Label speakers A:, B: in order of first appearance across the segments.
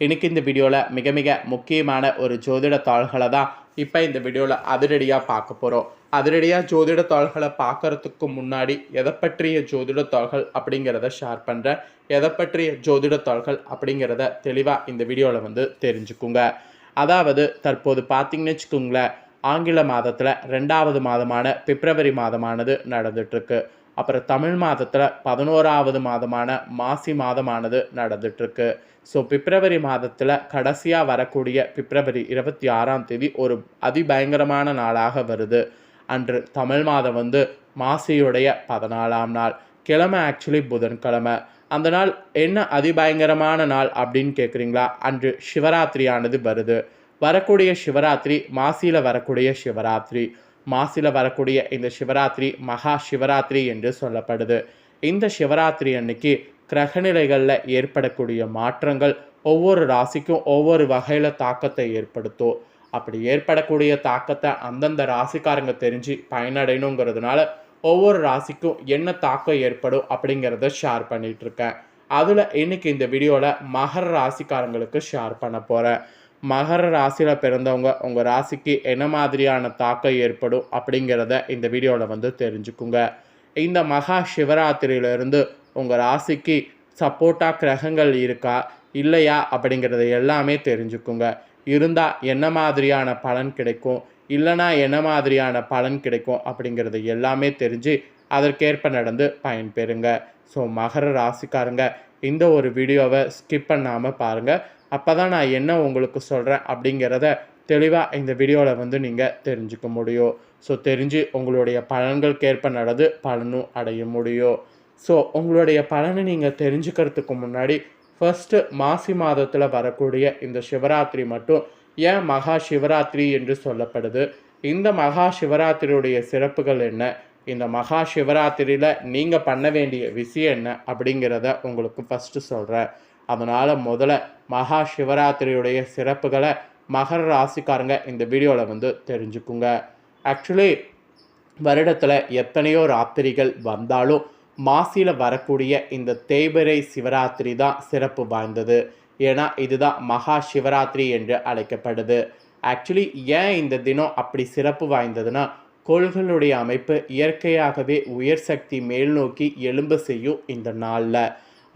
A: இன்றைக்கி இந்த வீடியோவில் மிக மிக முக்கியமான ஒரு ஜோதிட தாள்களை தான் இப்போ இந்த வீடியோவில் அதிரடியாக பார்க்க போகிறோம் அதிரடியாக ஜோதிட தாள்களை பார்க்கறதுக்கு முன்னாடி எதை பற்றிய ஜோதிட தாள்கள் அப்படிங்கிறத ஷேர் பண்ணுறேன் எதை பற்றிய ஜோதிட தாள்கள் அப்படிங்கிறத தெளிவாக இந்த வீடியோவில் வந்து தெரிஞ்சுக்குங்க. அதாவது தற்போது பார்த்தீங்கன்னு வச்சுக்கோங்களேன் ஆங்கில மாதத்தில் ரெண்டாவது மாதமான பிப்ரவரி மாதமானது நடந்துட்டுருக்கு அப்புறம் தமிழ் மாதத்தில் பதினோராவது மாதமான மாசி மாதமானது நடந்துட்டுருக்கு. ஸோ பிப்ரவரி மாதத்தில் கடைசியாக வரக்கூடிய பிப்ரவரி இருபத்தி ஆறாம் தேதி ஒரு அதிபயங்கரமான நாளாக வருது. அன்று தமிழ் மாதம் வந்து மாசியுடைய பதினாலாம் நாள். கிழமை ஆக்சுவலி புதன்கிழமை. அந்த நாள் என்ன அதிபயங்கரமான நாள் அப்படின்னு கேட்குறீங்களா அன்று சிவராத்திரியானது வருது. வரக்கூடிய சிவராத்திரி மாசியில் வரக்கூடிய சிவராத்திரி. மாசியில் வரக்கூடிய இந்த சிவராத்திரி மகா சிவராத்திரி என்று சொல்லப்படுது. இந்த சிவராத்திரி அன்னைக்கு கிரகநிலைகளில் ஏற்படக்கூடிய மாற்றங்கள் ஒவ்வொரு ராசிக்கும் ஒவ்வொரு வகையில் தாக்கத்தை ஏற்படுத்தும். அப்படி ஏற்படக்கூடிய தாக்கத்தை அந்தந்த ராசிக்காரங்க தெரிஞ்சு பயனடையணுங்கிறதுனால ஒவ்வொரு ராசிக்கும் என்ன தாக்கம் ஏற்படும் அப்படிங்கிறத ஷேர் பண்ணிகிட்ருக்கேன் அதில் இன்னைக்கு இந்த வீடியோவில் மகர ராசிக்காரங்களுக்கு ஷேர் பண்ண போகிறேன் மகர ராசியில் பிறந்தவங்க உங்கள் ராசிக்கு என்ன மாதிரியான தாக்கம் ஏற்படும் அப்படிங்கிறத இந்த வீடியோவில் வந்து தெரிஞ்சுக்குங்க. இந்த மகா சிவராத்திரியிலிருந்து உங்கள் ராசிக்கு சப்போர்ட்டாக கிரகங்கள் இருக்கா இல்லையா அப்படிங்கிறத எல்லாமே தெரிஞ்சுக்குங்க. இருந்தால் என்ன மாதிரியான பலன் கிடைக்கும் இல்லைனா என்ன மாதிரியான பலன் கிடைக்கும் அப்படிங்கிறது எல்லாமே தெரிஞ்சு அதற்கேற்ப நடந்து பயன்பெறுங்க. ஸோ மகர ராசிக்காரங்க இந்த ஒரு வீடியோவை ஸ்கிப் பண்ணாமல் பாருங்கள் அப்போ தான் நான் என்ன உங்களுக்கு சொல்கிறேன் அப்படிங்கிறத தெளிவாக இந்த வீடியோவில் வந்து நீங்கள் தெரிஞ்சுக்க முடியும். ஸோ தெரிஞ்சு உங்களுடைய பலன்களுக்கேற்ப நடந்து பலனும் அடைய முடியும். ஸோ உங்களுடைய பலனை நீங்கள் தெரிஞ்சுக்கிறதுக்கு முன்னாடி ஃபஸ்ட்டு மாசி மாதத்தில் வரக்கூடிய இந்த சிவராத்திரி மட்டும் ஏன் மகா சிவராத்திரி என்று சொல்லப்படுது? இந்த மகா சிவராத்திரியுடைய சிறப்புகள் என்ன? இந்த மகா சிவராத்திரியில் நீங்கள் பண்ண வேண்டிய விஷயம் என்ன அப்படிங்கிறத உங்களுக்கு ஃபஸ்ட்டு சொல்கிறேன் அதனால் முதல்ல மகா சிவராத்திரியுடைய சிறப்புகளை மகர ராசிக்காரங்க இந்த வீடியோவில் வந்து தெரிஞ்சுக்குங்க. ஆக்சுவலி வருடத்தில் எத்தனையோ ராத்திரிகள் வந்தாலும் மாசியில் வரக்கூடிய இந்த தேய்பிரை சிவராத்திரி தான் சிறப்பு வாய்ந்தது. ஏன்னா இதுதான் மகா சிவராத்திரி என்று அழைக்கப்படுது. ஆக்சுவலி ஏன் இந்த தினம் அப்படி சிறப்பு வாய்ந்ததுன்னா கோள்களுடைய அமைப்பு இயற்கையாகவே உயர் சக்தி மேல் நோக்கி எலும்பு செய்யும் இந்த நாளில்.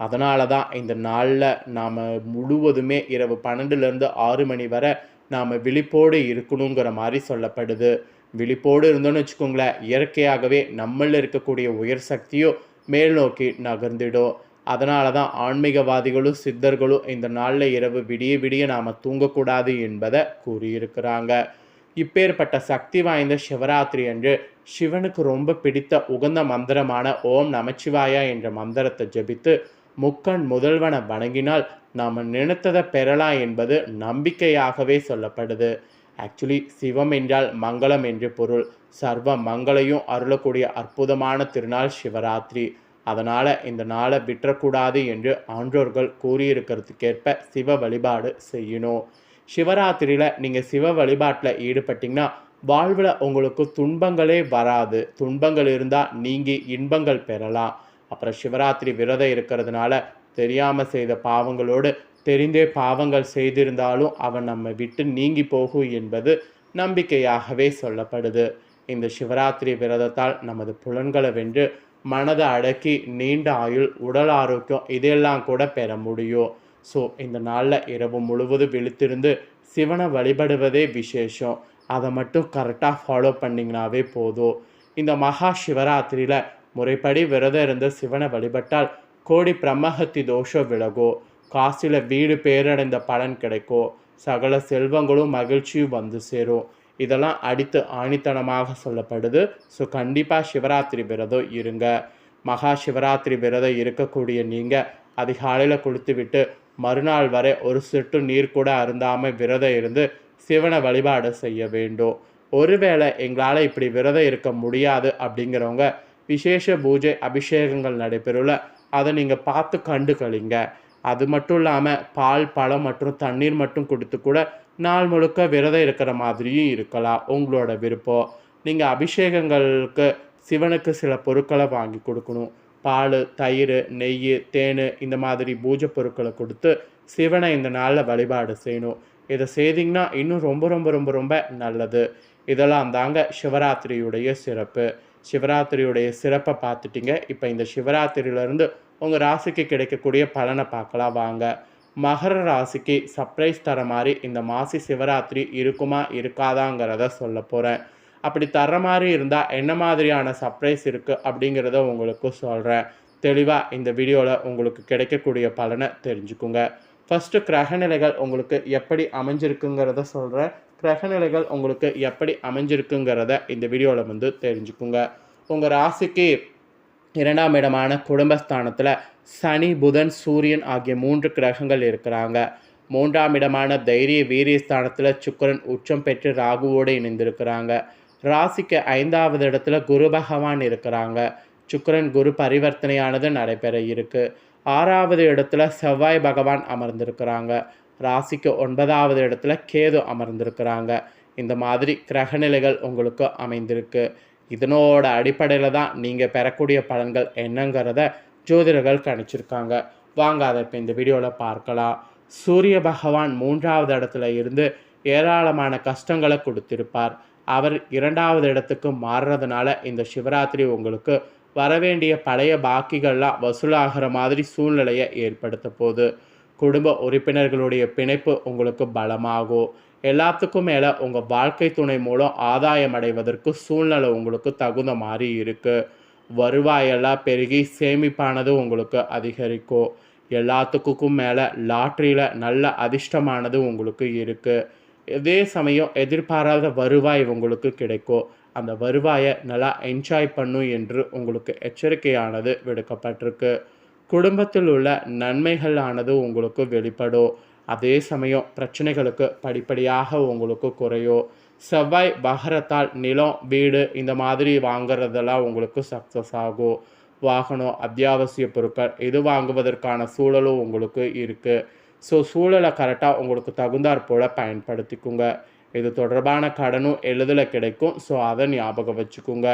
A: அதனால தான் இந்த நாளில் நாம் முழுவதுமே இரவு பன்னெண்டுலேருந்து ஆறு மணி வரை நாம் விழிப்போடு இருக்கணுங்கிற மாதிரி சொல்லப்படுது. விழிப்போடு இருந்தோன்னு வச்சுக்கோங்களேன் இயற்கையாகவே நம்மளில் இருக்கக்கூடிய உயர் சக்தியோ மேல் நோக்கி நகர்ந்திடும். அதனால தான் ஆன்மீகவாதிகளும் சித்தர்களும் இந்த நாளில் இரவு விடிய விடிய நாம் தூங்கக்கூடாது என்பதை கூறியிருக்கிறாங்க. இப்பேற்பட்ட சக்தி வாய்ந்த சிவராத்திரி அன்று சிவனுக்கு ரொம்ப பிடித்த உகந்த மந்திரமான ஓம் நமச்சிவாயா என்ற மந்திரத்தை ஜெபித்து முக்கண் முதல்வனை வணங்கினால் நாம் நினைத்ததை பெறலாம் என்பது நம்பிக்கையாகவே சொல்லப்படுது. ஆக்சுவலி சிவம் என்றால் மங்களம் என்று பொருள். சர்வ மங்களையும் அருளக்கூடிய அற்புதமான திருநாள் சிவராத்திரி. அதனால் இந்த நாளை விட்டுறக்கூடாது என்று ஆன்றோர்கள் கூறியிருக்கிறதுக்கேற்ப சிவ வழிபாடு செய்யணும். சிவராத்திரியில் நீங்கள் சிவ வழிபாட்டில் ஈடுபட்டிங்கன்னா வாழ்வில் உங்களுக்கு துன்பங்களே வராது. துன்பங்கள் இருந்தால் நீங்கி இன்பங்கள் பெறலாம். அப்புறம் சிவராத்திரி விரதம் இருக்கிறதுனால தெரியாமல் செய்த பாவங்களோடு தெரிந்தே பாவங்கள் செய்திருந்தாலும் அவன் நம்மை விட்டு நீங்கி போகும் என்பது நம்பிக்கையாகவே சொல்லப்படுது. இந்த சிவராத்திரி விரதத்தால் நமது புலன்களை வென்று மனதை அடக்கி நீண்ட ஆயுள் உடல் ஆரோக்கியம் இதெல்லாம் கூட பெற முடியும். ஸோ இந்த நாளில் இரவு முழுவதும் விழித்திருந்து சிவனை வழிபடுவதே விசேஷம். அதை மட்டும் கரெக்டாக ஃபாலோ பண்ணிங்கனாவே போதும். இந்த மகா சிவராத்திரியில் முறைப்படி விரதம் இருந்த சிவனை வழிபட்டால் கோடி பிரம்மஹத்தி தோஷம் விலகும் காசில் வீடு பேரடைந்த பலன் கிடைக்கும் சகல செல்வங்களும் மகிழ்ச்சியும் வந்து சேரும் இதெல்லாம் அடித்து ஆணித்தனமாக சொல்லப்படுது. ஸோ கண்டிப்பாக சிவராத்திரி விரதம் இருங்க. மகா சிவராத்திரி விரதம் இருக்கக்கூடிய நீங்கள் அதிகாலையில் கொடுத்து விட்டு மறுநாள் வரை ஒரு சொட்டு நீர் கூட அருந்தாமல் விரதம் இருந்து சிவனை வழிபாடு செய்ய வேண்டும். ஒருவேளை எங்களால் இப்படி விரதம் இருக்க முடியாது அப்படிங்கிறவங்க விசேஷ பூஜை அபிஷேகங்கள் நடைபெறல. அதை நீங்கள் பார்த்து கண்டு கழிங்க அது மட்டும் இல்லாமல் பால் பழம் மற்றும் தண்ணீர் மட்டும் கொடுத்து கூட நாள் முழுக்க விரதம் இருக்கிற மாதிரியும் இருக்கலாம். உங்களோட விருப்பம். நீங்கள் அபிஷேகங்களுக்கு சிவனுக்கு சில பொருட்களை வாங்கி கொடுக்கணும். பால் தயிர் நெய் தேன் இந்த மாதிரி பூஜை பொருட்களை கொடுத்து சிவனை இந்த நாளில் வழிபாடு செய்யணும். இதை செய்தீங்கன்னா இன்னும் ரொம்ப ரொம்ப ரொம்ப ரொம்ப நல்லது. இதெல்லாம் தாங்க சிவராத்திரியுடைய சிறப்பு. சிவராத்திரியுடைய சிறப்பை பார்த்துட்டீங்க. இப்போ இந்த சிவராத்திரியிலேருந்து உங்கள் ராசிக்கு கிடைக்கக்கூடிய பலனை பார்க்கலாம் வாங்க. மகர ராசிக்கு சர்ப்ரைஸ் தர மாதிரி இந்த மாசி சிவராத்திரி இருக்குமா இருக்காதாங்கிறத சொல்ல போகிறேன் அப்படி தர மாதிரி இருந்தால் என்ன மாதிரியான சர்ப்ரைஸ் இருக்குது அப்படிங்கிறத உங்களுக்கு சொல்கிறேன் தெளிவாக இந்த வீடியோவில் உங்களுக்கு கிடைக்கக்கூடிய பலனை தெரிஞ்சுக்குங்க. ஃபஸ்ட்டு கிரகநிலைகள் உங்களுக்கு எப்படி அமைஞ்சிருக்குங்கிறத சொல்கிறேன் கிரகநிலைகள் உங்களுக்கு எப்படி அமைஞ்சிருக்குங்கிறத இந்த வீடியோவில் வந்து தெரிஞ்சுக்குங்க. உங்கள் ராசிக்கு இரண்டாம் இடமான குடும்பஸ்தானத்தில் சனி புதன் சூரியன் ஆகிய மூன்று கிரகங்கள் இருக்கிறாங்க. மூன்றாம் இடமான தைரிய வீரிய ஸ்தானத்தில் சுக்கரன் உச்சம் பெற்று ராகுவோடு இணைந்திருக்கிறாங்க. ராசிக்கு ஐந்தாவது இடத்துல குரு பகவான் இருக்கிறாங்க. சுக்கரன் குரு பரிவர்த்தனையானது நடைபெற இருக்கு. ஆறாவது இடத்துல செவ்வாய் பகவான் அமர்ந்திருக்கிறாங்க. ராசிக்கு ஒன்பதாவது இடத்துல கேது அமர்ந்திருக்கிறாங்க. இந்த மாதிரி கிரகநிலைகள் உங்களுக்கு அமைந்திருக்கு. இதனோட அடிப்படையில் தான் நீங்கள் பெறக்கூடிய பலன்கள் என்னங்கிறத ஜோதிடர்கள் கணிச்சிருக்காங்க. வாங்க அதை இப்போ இந்த வீடியோவில் பார்க்கலாம். சூரிய பகவான் மூன்றாவது இடத்துல இருந்து ஏராளமான கஷ்டங்களை கொடுத்திருப்பார். அவர் இரண்டாவது இடத்துக்கு மாறுறதுனால இந்த சிவராத்திரி உங்களுக்கு வரவேண்டிய பழைய பாக்கிகள்லாம் வசூலாகிற மாதிரி சூழ்நிலையை ஏற்படுத்த போகுது. குடும்ப உறுப்பினர்களுடைய பிணைப்பு உங்களுக்கு பலமாகும் எல்லாத்துக்கும் மேலே உங்கள் வாழ்க்கை துணை மூலம் ஆதாயம் அடைவதற்கு சூழ்நிலை உங்களுக்கு தகுந்த மாதிரி இருக்குது வருவாயெல்லாம் பெருகி சேமிப்பானது உங்களுக்கு அதிகரிக்கும் எல்லாத்துக்கும் மேலே லாட்ரியில் நல்ல அதிர்ஷ்டமானது உங்களுக்கு இருக்குது இதே சமயம் எதிர்பாராத வருவாய் உங்களுக்கு கிடைக்கும் அந்த வருவாயை நல்லா என்ஜாய் பண்ணும் என்று உங்களுக்கு எச்சரிக்கையானது விடுக்கப்பட்டிருக்கு. குடும்பத்தில் உள்ள நன்மைகளானது உங்களுக்கு வெளிப்படும் அதே சமயம் பிரச்சனைகளுக்கு படிப்படியாக உங்களுக்கு குறையும் செவ்வாய் பகரத்தால் நிலம் வீடு இந்த மாதிரி வாங்குறதெல்லாம் உங்களுக்கு சக்ஸஸ் ஆகும் வாகனம் அத்தியாவசிய பொருட்கள் இது வாங்குவதற்கான சூழலும் உங்களுக்கு இருக்குது ஸோ சூழலை கரெக்டாக உங்களுக்கு தகுந்தாற் போல் பயன்படுத்திக்குங்க. இது தொடர்பான கடனும் எளிதில் கிடைக்கும். ஸோ அதை ஞாபகம் வச்சுக்கோங்க.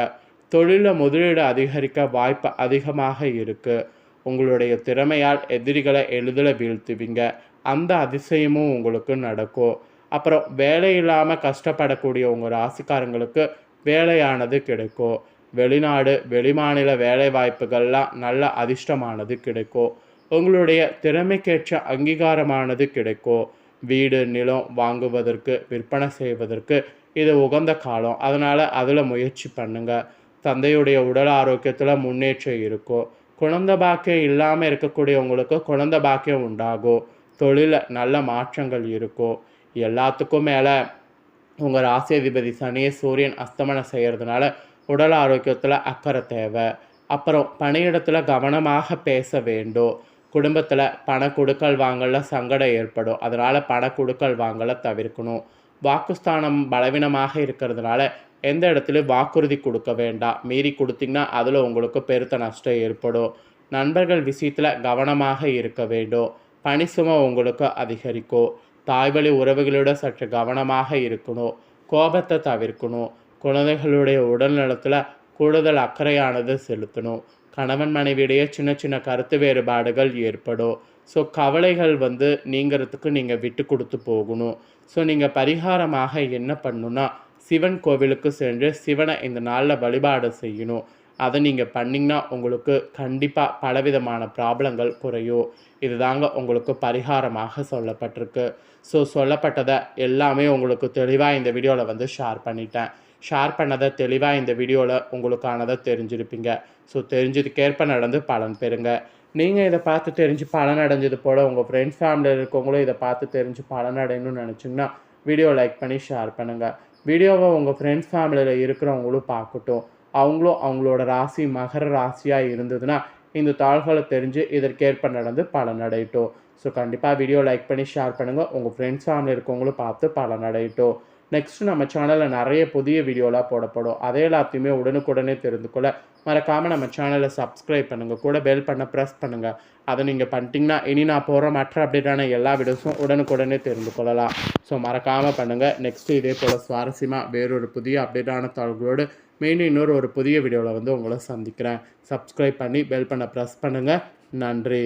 A: தொழிலில் முதலீடு அதிகரிக்க வாய்ப்பு அதிகமாக இருக்குது உங்களுடைய திறமையால் எதிரிகளை எளிதில் வீழ்த்துவீங்க. அந்த அதிசயமும் உங்களுக்கு நடக்கும். அப்புறம் வேலை இல்லாமல் கஷ்டப்படக்கூடிய உங்கள் ராசிக்காரங்களுக்கு வேலையானது கிடைக்கும். வெளிநாடு வெளிமாநில வேலை வாய்ப்புகள்லாம் நல்ல அதிர்ஷ்டமானது கிடைக்கும். உங்களுடைய திறமைக்கேற்ற அங்கீகாரமானது கிடைக்கும். வீடு நிலம் வாங்குவதற்கு விற்பனை செய்வதற்கு இது உகந்த காலம். அதனால் அதில் முயற்சி பண்ணுங்கள் தந்தையுடைய உடல் ஆரோக்கியத்தில் முன்னேற்றம் இருக்கும். குழந்த பாக்கியம் இல்லாமல் இருக்கக்கூடியவங்களுக்கு குழந்த பாக்கியம் உண்டாகும். தொழிலில் நல்ல மாற்றங்கள் இருக்கும். எல்லாத்துக்கும் மேலே உங்கள் ராசியதிபதி சனியை சூரியன் அஸ்தமனம் செய்கிறதுனால உடல் ஆரோக்கியத்தில் அக்கறை தேவை. அப்புறம் பணியிடத்தில் கவனமாக பேச வேண்டும். குடும்பத்தில் பண கொடுக்கல் வாங்கல சங்கடம் ஏற்படும். அதனால் பண கொடுக்கல் வாங்கலை தவிர்க்கணும். வாக்குஸ்தானம் பலவீனமாக இருக்கிறதுனால எந்த இடத்துலையும் வாக்குறுதி கொடுக்க வேண்டாம்? மீறி கொடுத்தீங்கன்னா அதில் உங்களுக்கு பெருத்த நஷ்டம் ஏற்படும். நண்பர்கள் விஷயத்தில் கவனமாக இருக்க வேண்டும். பணி சுமை உங்களுக்கு அதிகரிக்கும். தாய்வழி உறவுகளோட சற்று கவனமாக இருக்கணும். கோபத்தை தவிர்க்கணும். குழந்தைகளுடைய உடல் நலத்தில் கூடுதல் அக்கறையானது செலுத்தணும். கணவன் மனைவியிடையே சின்ன சின்ன கருத்து வேறுபாடுகள் ஏற்படும். ஸோ கவலைகள் வந்து நீங்கிறதுக்கு நீங்கள் விட்டு கொடுத்து போகணும். ஸோ நீங்கள் பரிகாரமாக என்ன பண்ணணும்னா சிவன் கோவிலுக்கு சென்று சிவனை இந்த நாளில் வழிபாடு செய்யணும். அதை நீங்கள் பண்ணிங்கன்னா உங்களுக்கு கண்டிப்பாக பலவிதமான ப்ராப்ளங்கள் குறையும். இதுதாங்க உங்களுக்கு பரிகாரமாக சொல்லப்பட்டிருக்கு. ஸோ சொல்லப்பட்டதை எல்லாமே உங்களுக்கு தெளிவாக இந்த வீடியோவில் வந்து ஷேர் பண்ணிட்டேன். ஷேர் பண்ணதை தெளிவாக இந்த வீடியோவில் உங்களுக்கானதை தெரிஞ்சிருப்பீங்க. ஸோ தெரிஞ்சதுக்கேற்ப நடந்து பலன் பெறுங்க. நீங்கள் இதை பார்த்து தெரிஞ்சு பலன் அடைஞ்சது போல் உங்கள் ஃப்ரெண்ட்ஸ் ஃபேமிலியில் இருக்கவங்களும் இதை பார்த்து தெரிஞ்சு பலன் அடையணும்னு நினச்சிங்கன்னா வீடியோ லைக் பண்ணி ஷேர் பண்ணுங்கள் வீடியோவை உங்கள் ஃப்ரெண்ட்ஸ் ஃபேமிலியில் இருக்கிறவங்களும் பார்க்கட்டும். அவங்களும் அவங்களோட ராசி மகர ராசியாக இருந்ததுன்னா இந்த தாள்களை தெரிஞ்சு இதற்கேற்ப நடந்து பலன் அடையட்டும். ஸோ கண்டிப்பாக வீடியோ லைக் பண்ணி ஷேர் பண்ணுங்கள் உங்கள் ஃப்ரெண்ட்ஸ் ஃபேமிலி இருக்கவங்களும் பார்த்து பலன் அடையட்டும். நெக்ஸ்ட் நம்ம சேனலில் நிறைய புதிய வீடியோலாம் போடப்படும். அதே எல்லாத்தையுமே உடனுக்குடனே தெரிந்து கொள்ள மறக்காமல் நம்ம சேனலை சப்ஸ்கிரைப் பண்ணுங்கள் கூட பெல் பண்ண ப்ரெஸ் பண்ணுங்கள் அதை நீங்கள் பண்ணிட்டீங்கன்னா இனி நான் போகிற மற்ற அப்டேட்டான எல்லா வீடியோஸும் உடனுக்குடனே தெரிந்து கொள்ளலாம். ஸோ மறக்காமல் பண்ணுங்கள் நெக்ஸ்ட்டு இதே போல் சுவாரஸ்யமாக வேறொரு புதிய அப்டேட்டான தகவலோடு மீண்டும் இன்னொரு ஒரு புதிய வீடியோவில் வந்து உங்களை சந்திக்கிறேன். சப்ஸ்கிரைப் பண்ணி பெல் பண்ண ப்ரெஸ் பண்ணுங்கள் நன்றி.